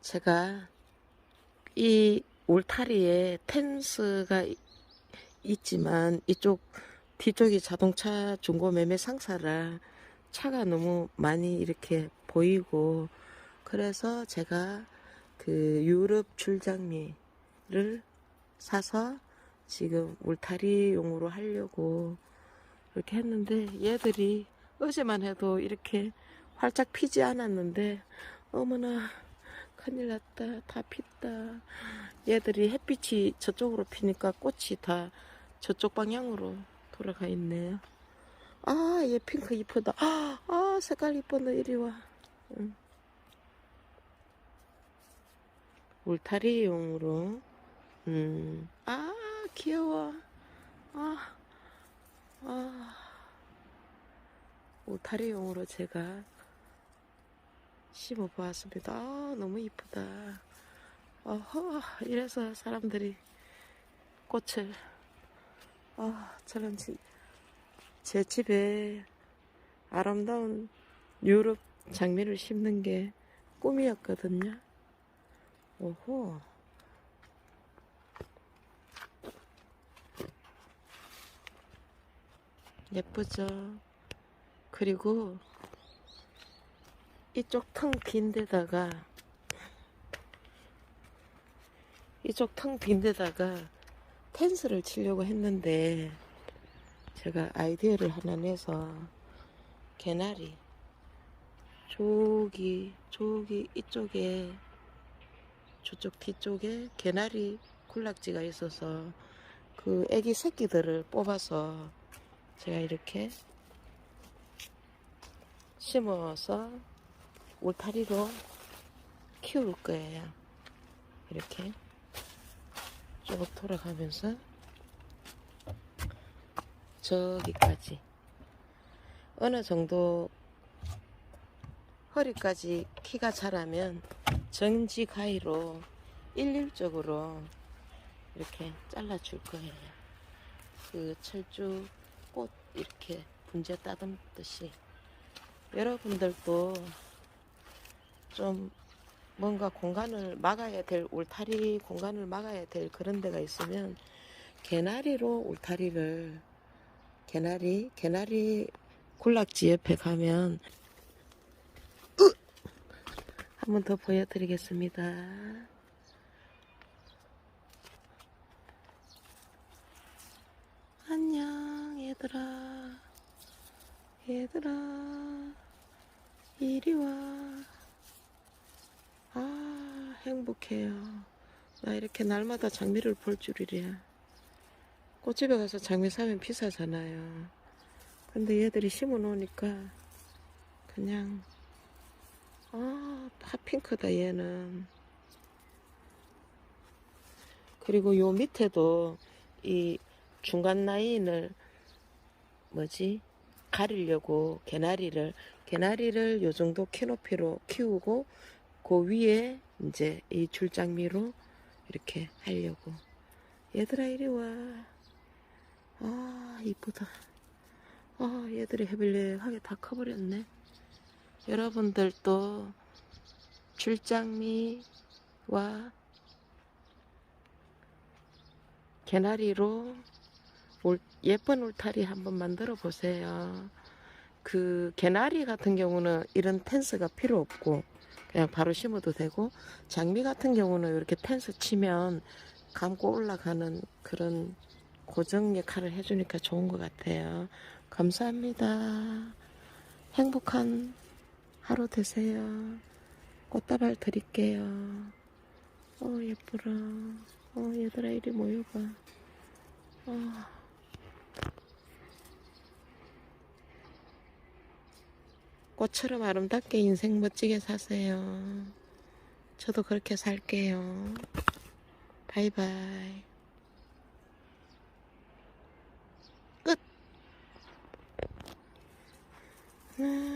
제가 이 울타리에 텐스가 이- 있지만 이쪽 뒤쪽이 자동차 중고 매매 상사라 차가 너무 많이 이렇게 보이고 그래서 제가 그 유럽 줄장미를 사서 지금 울타리용으로 하려고 이렇게 했는데 얘들이 어제만 해도 이렇게 활짝 피지 않았는데 어머나 큰일 났다 다 폈다. 얘들이 햇빛이 저쪽으로 피니까 꽃이 다 저쪽 방향으로 돌아가 있네요. 아 얘 핑크 이쁘다. 아, 아 색깔 이뻐 너 이리 와. 응. 울타리용으로. 음. 아 귀여워. 아, 아. 울타리용으로 제가 심어보았습니다. 아, 너무 이쁘다. 어허, 이래서 사람들이 꽃을, 아, 저는 지- 제 집에 아름다운 유럽 장미를 심는 게 꿈이었거든요. 오호. 예쁘죠? 그리고 이쪽 텅 빈 데다가 이쪽 텅 빈 데다가 텐스를 치려고 했는데 제가 아이디어를 하나 내서 개나리 저기 저기 이쪽에 저쪽 뒤쪽에 개나리 군락지가 있어서 그 애기 새끼들을 뽑아서 제가 이렇게 심어서 울타리로 키울 거예요. 이렇게 쭉 돌아가면서 저기까지 어느 정도 허리까지 키가 자라면 정지 가위로 일률적으로 이렇게 잘라줄 거예요. 그 철쭉 꽃 이렇게 분재 따듬듯이 여러분들도 좀 뭔가 공간을 막아야 될 울타리 공간을 막아야 될 그런 데가 있으면 개나리로 울타리를 개나리 개나리 군락지 옆에 가면 한 번 더 보여드리겠습니다. 안녕 얘들아 얘들아 이리 와. 아, 행복해요. 나 이렇게 날마다 장미를 볼 줄이랴. 꽃집에 가서 장미 사면 비싸잖아요. 근데 얘들이 심어 놓으니까 그냥 아, 핫핑크다 얘는. 그리고 요 밑에도 이 중간 라인을 뭐지? 가리려고 개나리를 개나리를 요 정도 키높이로 키우고 그 위에 이제 이 줄장미로 이렇게 하려고. 얘들아 이리 와 아 이쁘다. 아 얘들이 해빌려하게 다 커버렸네. 여러분들도 줄장미와 개나리로 울- 예쁜 울타리 한번 만들어 보세요. 그 개나리 같은 경우는 이런 텐스가 필요 없고 그냥 바로 심어도 되고 장미 같은 경우는 이렇게 텐스 치면 감고 올라가는 그런 고정 역할을 해주니까 좋은 것 같아요. 감사합니다. 행복한 하루 되세요. 꽃다발 드릴게요. 어 예쁘라. 어 얘들아 이리 모여봐. 어. 꽃처럼 아름답게 인생 멋지게 사세요. 저도 그렇게 살게요. 바이바이. 끝. 음.